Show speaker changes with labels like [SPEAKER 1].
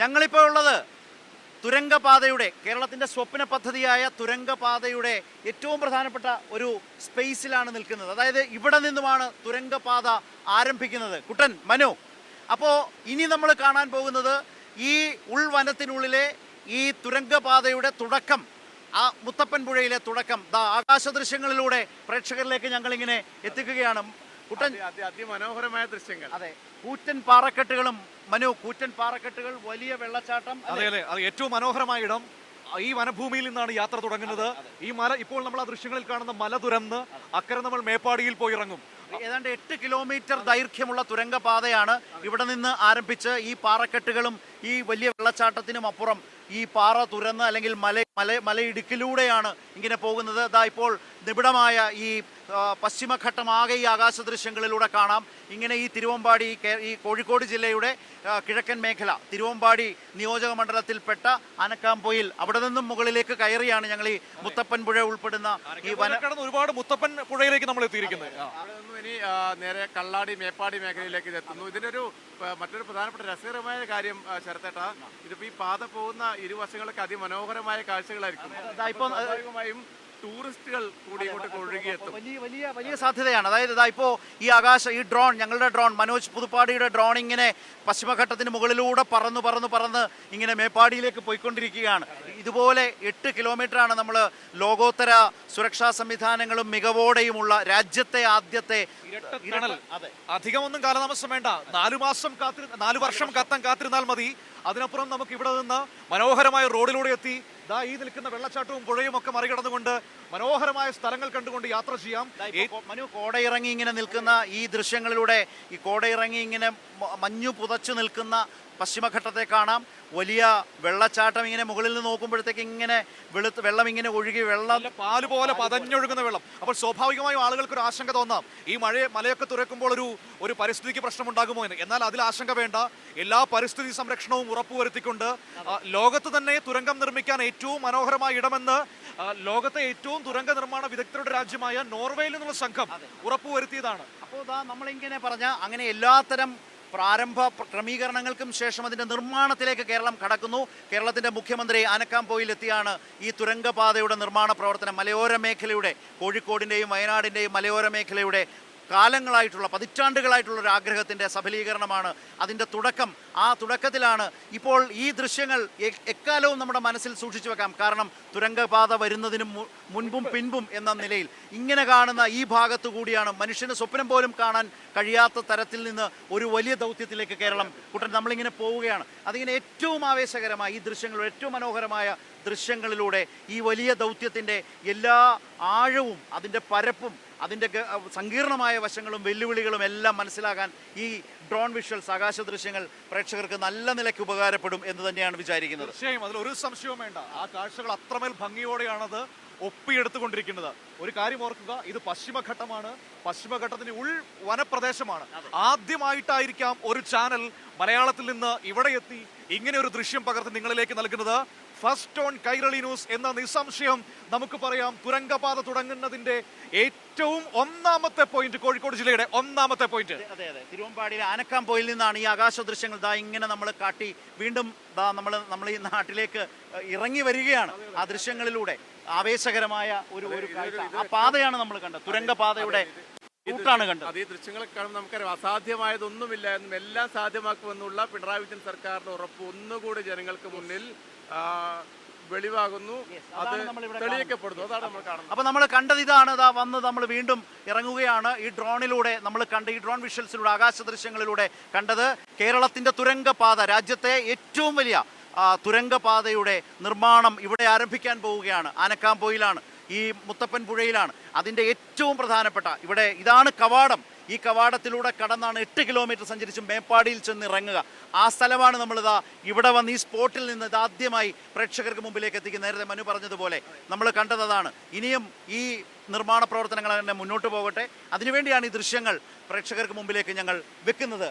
[SPEAKER 1] ഞങ്ങളിപ്പോൾ ഉള്ളത് തുരങ്കപാതയുടെ കേരളത്തിന്റെ സ്വപ്ന പദ്ധതിയായ തുരങ്കപാതയുടെ ഏറ്റവും പ്രധാനപ്പെട്ട ഒരു സ്പേസിലാണ് നിൽക്കുന്നത്. അതായത് ഇവിടെ നിന്നുമാണ് തുരങ്കപാത ആരംഭിക്കുന്നത്. കുട്ടൻ മനു അപ്പോൾ ഇനി നമ്മൾ കാണാൻ പോകുന്നത് ഈ ഉൾവനത്തിനുള്ളിലെ ഈ തുരങ്കപാതയുടെ തുടക്കം ആ മുത്തപ്പൻ പുഴയിലെ തുടക്കം. ദാ ആകാശ ദൃശ്യങ്ങളിലൂടെ പ്രേക്ഷകരിലേക്ക് ഞങ്ങളിങ്ങനെ എത്തിക്കുകയാണ്. കുട്ടൻ
[SPEAKER 2] അതി- അതി- അതിമനോഹരമായ ദൃശ്യങ്ങൾ.
[SPEAKER 1] അതെ. കൂറ്റൻ പാറക്കെട്ടുകളും മനു കൂറ്റൻ പാറക്കെട്ടുകൾ വലിയ വെള്ളച്ചാട്ടം
[SPEAKER 3] അതെ അതെ അത് ഏറ്റവും മനോഹരമായ ഇടം. ഈ വനഭൂമിയിൽ നിന്നാണ് യാത്ര തുടങ്ങുന്നത്. ഈ മല ഇപ്പോൾ നമ്മൾ ആ ദൃശ്യങ്ങളിൽ കാണുന്ന മല തുരന്ന് അക്കരെ നമ്മൾ മേപ്പാടിയിൽ പോയി ഇറങ്ങും
[SPEAKER 1] ഏതാണ്ട് എട്ട് കിലോമീറ്റർ ദൈർഘ്യമുള്ള തുരങ്കപാതയാണ് ഇവിടെ നിന്ന് ആരംഭിച്ച് ഈ പാറക്കെട്ടുകളും ഈ വലിയ വെള്ളച്ചാട്ടത്തിനും അപ്പുറം ഈ പാറ തുരന്ന് അല്ലെങ്കിൽ മല മല മലയിടുക്കിലൂടെയാണ് ഇങ്ങനെ പോകുന്നത്. ഇതാ ഇപ്പോൾ നിബിഡമായ ഈ പശ്ചിമഘട്ടം പശ്ചിമഘട്ടമാകെ ഈ ആകാശ ദൃശ്യങ്ങളിലൂടെ കാണാം. ഇങ്ങനെ ഈ തിരുവമ്പാടി ഈ കോഴിക്കോട് ജില്ലയുടെ കിഴക്കൻ മേഖല തിരുവമ്പാടി നിയോജക മണ്ഡലത്തിൽപ്പെട്ട അനക്കാംപൊയിൽ അവിടെ നിന്നും മുകളിലേക്ക് കയറിയാണ് ഞങ്ങൾ ഈ മുത്തപ്പൻ പുഴ ഉൾപ്പെടുന്ന ഈ വന
[SPEAKER 3] ഒരുപാട് മുത്തപ്പൻ പുഴയിലേക്ക് നമ്മൾ എത്തിയിരിക്കുന്നത് ആ.
[SPEAKER 2] അവിടെ നിന്നും ഇനി നേരെ കള്ളാടി മേപ്പാടി മേഖലയിലേക്ക് ഇത് എത്തുന്നു. ഇതിനൊരു ഒരു മറ്റൊരു പ്രധാനപ്പെട്ട രസകരമായ കാര്യം ആ, ശരത്തേട്ട ഇതിപ്പോ ഈ പാത പോകുന്ന ഇരുവശങ്ങളൊക്കെ അതിമനോഹരമായ കാഴ്ചകളായിരിക്കും. സ്വാഭാവികമായും ടൂറിസ്റ്റുകൾ കൂടി ഇങ്ങോട്ട് ഒഴുകിയെത്തും.
[SPEAKER 1] വലിയ വലിയ വലിയ സാധ്യതയാണ്. അതായത് ഇതാ ഇപ്പോൾ ഈ ആകാശ ഈ ഡ്രോൺ ഞങ്ങളുടെ ഡ്രോൺ മനോജ് പുതുപ്പാടിയുടെ ഡ്രോൺ ഇങ്ങനെ പശ്ചിമഘട്ടത്തിന് മുകളിലൂടെ പറന്ന് പറന്ന് പറന്ന് ഇങ്ങനെ മേപ്പാടിയിലേക്ക് പോയിക്കൊണ്ടിരിക്കുകയാണ്. ഇതുപോലെ എട്ട് കിലോമീറ്ററാണ് നമ്മൾ ലോകോത്തര സുരക്ഷാ സംവിധാനങ്ങളും മികവോടെയുമുള്ള രാജ്യത്തെ ആദ്യത്തെ
[SPEAKER 3] അധികമൊന്നും കാലതാമസം വേണ്ട. നാലു മാസം കാത്തി നാലു വർഷം കത്താൻ കാത്തിരുന്നാൽ മതി. അതിനപ്പുറം നമുക്ക് ഇവിടെ നിന്ന് മനോഹരമായ റോഡിലൂടെ എത്തി ദാ ഈ നിൽക്കുന്ന വെള്ളച്ചാട്ടവും പുഴയും ഒക്കെ മറികടന്നുകൊണ്ട് മനോഹരമായ സ്ഥലങ്ങൾ കണ്ടുകൊണ്ട് യാത്ര ചെയ്യാം.
[SPEAKER 1] മനു കോടയിറങ്ങി ഇങ്ങനെ നിൽക്കുന്ന ഈ ദൃശ്യങ്ങളിലൂടെ ഈ കോടയിറങ്ങി ഇങ്ങനെ മഞ്ഞു പുതച്ചു നിൽക്കുന്ന പശ്ചിമഘട്ടത്തെ കാണാം. വലിയ വെള്ളച്ചാട്ടം ഇങ്ങനെ മുകളിൽ നിന്ന് നോക്കുമ്പോഴത്തേക്ക് ഇങ്ങനെ വെളുത്ത് വെള്ളം ഇങ്ങനെ ഒഴുകി വെള്ളം
[SPEAKER 3] പാൽ പോലെ പതഞ്ഞൊഴുകുന്ന വെള്ളം. അപ്പോൾ സ്വാഭാവികമായും ആളുകൾക്ക് ഒരു ആശങ്ക തോന്നാം. ഈ മഴ മലയൊക്കെ തുറക്കുമ്പോൾ ഒരു ഒരു പരിസ്ഥിതിക്ക് പ്രശ്നമുണ്ടാകുമോ എന്ന്. എന്നാൽ അതിൽ ആശങ്ക വേണ്ട. എല്ലാ പരിസ്ഥിതി സംരക്ഷണവും ഉറപ്പുവരുത്തിക്കൊണ്ട് ലോകത്ത് തന്നെ തുരങ്കം നിർമ്മിക്കാൻ ഏറ്റവും മനോഹരമായ ഇടമെന്ന് ലോകത്തെ ഏറ്റവും തുരങ്ക നിർമ്മാണ വിദഗ്ധരുടെ രാജ്യമായ നോർവേയിൽ നിന്നുള്ള സംഘം ഉറപ്പുവരുത്തിയതാണ്.
[SPEAKER 1] അപ്പോൾ നമ്മളിങ്ങനെ പറഞ്ഞ അങ്ങനെ എല്ലാത്തരം പ്രാരംഭ ക്രമീകരണങ്ങൾക്കും ശേഷം അതിന്റെ നിർമ്മാണത്തിലേക്ക് കേരളം കടക്കുന്നു. കേരളത്തിന്റെ മുഖ്യമന്ത്രി ആനക്കാംപോയിലെത്തിയാണ് ഈ തുരങ്കപാതയുടെ നിർമ്മാണ പ്രവർത്തനം. മലയോര മേഖലയുടെ കോഴിക്കോടിന്റെയും വയനാടിന്റെയും മലയോര മേഖലയുടെ കാലങ്ങളായിട്ടുള്ള പതിറ്റാണ്ടുകളായിട്ടുള്ള ഒരു ആഗ്രഹത്തിന്റെ സഫലീകരണമാണ് അതിന്റെ തുടക്കം. ആ തുടക്കത്തിലാണ് ഇപ്പോൾ ഈ ദൃശ്യങ്ങൾ എക്കാലവും നമ്മുടെ മനസ്സിൽ സൂക്ഷിച്ചു വെക്കാം. കാരണം തുരങ്കപാത വരുന്നതിനും മുൻപും പിൻപും എന്ന നിലയിൽ ഇങ്ങനെ കാണുന്ന ഈ ഭാഗത്തു കൂടിയാണ് മനുഷ്യന് സ്വപ്നം പോലും കാണാൻ കഴിയാത്ത തരത്തിൽ നിന്ന് ഒരു വലിയ ദൗത്യത്തിലേക്ക് കേരളം കുട്ടൻ നമ്മളിങ്ങനെ പോവുകയാണ്. അതിങ്ങനെ ഏറ്റവും ആവേശകരമായ ഈ ദൃശ്യങ്ങൾ ഏറ്റവും മനോഹരമായ ദൃശ്യങ്ങളിലൂടെ ഈ വലിയ ദൗത്യത്തിന്റെ എല്ലാ ആഴവും അതിന്റെ പരപ്പും അതിന്റെ സങ്കീർണമായ വശങ്ങളും വെല്ലുവിളികളും എല്ലാം മനസ്സിലാക്കാൻ ഈ ഡ്രോൺ വിഷ്വൽസ് ആകാശ ദൃശ്യങ്ങൾ പ്രേക്ഷകർക്ക് നല്ല നിലയ്ക്ക് ഉപകാരപ്പെടും എന്ന് തന്നെയാണ് വിചാരിക്കുന്നത്.
[SPEAKER 3] തീർച്ചയായും അതിൽ ഒരു സംശയവും വേണ്ട. ആ കാഴ്ചകൾ അത്രമേൽ ഭംഗിയോടെയാണത് ഒപ്പിയെടുത്തുകൊണ്ടിരിക്കുന്നത്. ഒരു കാര്യം ഓർക്കുക ഇത് പശ്ചിമഘട്ടമാണ്. പശ്ചിമഘട്ടത്തിന്റെ ഉൾ വനപ്രദേശമാണ്. ആദ്യമായിട്ടായിരിക്കാം ഒരു ചാനൽ മലയാളത്തിൽ നിന്ന് ഇവിടെ എത്തി ഇങ്ങനെ ഒരു ദൃശ്യം പകർത്തി നിങ്ങളിലേക്ക് നൽകുന്നത്. ഫസ്റ്റ് ഓൺ കൈരളി ന്യൂസ് എന്ന നിസ്സംശയം നമുക്ക് പറയാം. തുരങ്കപാത തുടങ്ങുന്നതിന്റെ ഏറ്റവും ഒന്നാമത്തെ പോയിന്റ് കോഴിക്കോട് ജില്ലയുടെ ഒന്നാമത്തെ പോയിന്റ്.
[SPEAKER 1] അതെ അതെ തിരുവമ്പാടിയിലെ ആനക്കാംപോയിൽ നിന്നാണ് ഈ ആകാശ ദൃശ്യങ്ങൾ ദാ ഇങ്ങനെ നമ്മൾ കാട്ടി വീണ്ടും ദാ നമ്മൾ നമ്മൾ ഈ നാട്ടിലേക്ക് ഇറങ്ങി വരികയാണ് ആ ദൃശ്യങ്ങളിലൂടെ. ആവേശകരമായ ഒരു ഒരു കാഴ്ച. ആ പാതയാണ് നമ്മൾ കണ്ടത്. തുരങ്കപാതയുടെ റൂട്ടാണ് കണ്ടത്.
[SPEAKER 2] അത് ഈ ദൃശ്യങ്ങളൊക്കെ കാണുമ്പോൾ നമുക്കറിയാം. അസാധ്യമായതൊന്നുമില്ല എന്നും എല്ലാം സാധ്യമാക്കുമെന്നുള്ള പിണറായി വിജയൻ സർക്കാരിന്റെ ഉറപ്പ് ഒന്നുകൂടി ജനങ്ങൾക്ക് മുന്നിൽ വെളിവാകുന്നു. അത് തെളിയിക്കപ്പെടുന്നു. അതാണ് നമ്മൾ കാണുന്നത്.
[SPEAKER 1] അപ്പൊ നമ്മൾ കണ്ടത് ഇതാണ്. ഇതാ വന്ന് നമ്മൾ വീണ്ടും ഇറങ്ങുകയാണ്. ഈ ഡ്രോണിലൂടെ നമ്മൾ കണ്ട ഈ ഡ്രോൺ വിഷ്വൽസിലൂടെ ആകാശ ദൃശ്യങ്ങളിലൂടെ കണ്ടത് കേരളത്തിന്റെ തുരങ്കപാത രാജ്യത്തെ ഏറ്റവും വലിയ തുരങ്കപാതയുടെ നിർമ്മാണം ഇവിടെ ആരംഭിക്കാൻ പോവുകയാണ്. ആനക്കാംപോയിലാണ്. ഈ മുത്തപ്പൻ പുഴയിലാണ്. അതിന്റെ ഏറ്റവും പ്രധാനപ്പെട്ട ഇവിടെ ഇതാണ് കവാടം. ഈ കവാടത്തിലൂടെ കടന്നാണ് എട്ട് കിലോമീറ്റർ സഞ്ചരിച്ച് മേപ്പാടിയിൽ ചെന്ന് ഇറങ്ങുക ആ സ്ഥലമാണ് നമ്മളിതാ ഇവിടെ വന്ന് ഈ സ്പോട്ടിൽ നിന്ന് ഇതാദ്യമായി പ്രേക്ഷകർക്ക് മുമ്പിലേക്ക് എത്തിക്കുന്ന നേരത്തെ മനു പറഞ്ഞതുപോലെ നമ്മൾ കണ്ടതാണ് ഇനിയും ഈ നിർമ്മാണ പ്രവർത്തനങ്ങൾ തന്നെ മുന്നോട്ട് പോകട്ടെ. അതിനുവേണ്ടിയാണ് ഈ ദൃശ്യങ്ങൾ പ്രേക്ഷകർക്ക് മുമ്പിലേക്ക് ഞങ്ങൾ വെക്കുന്നത്.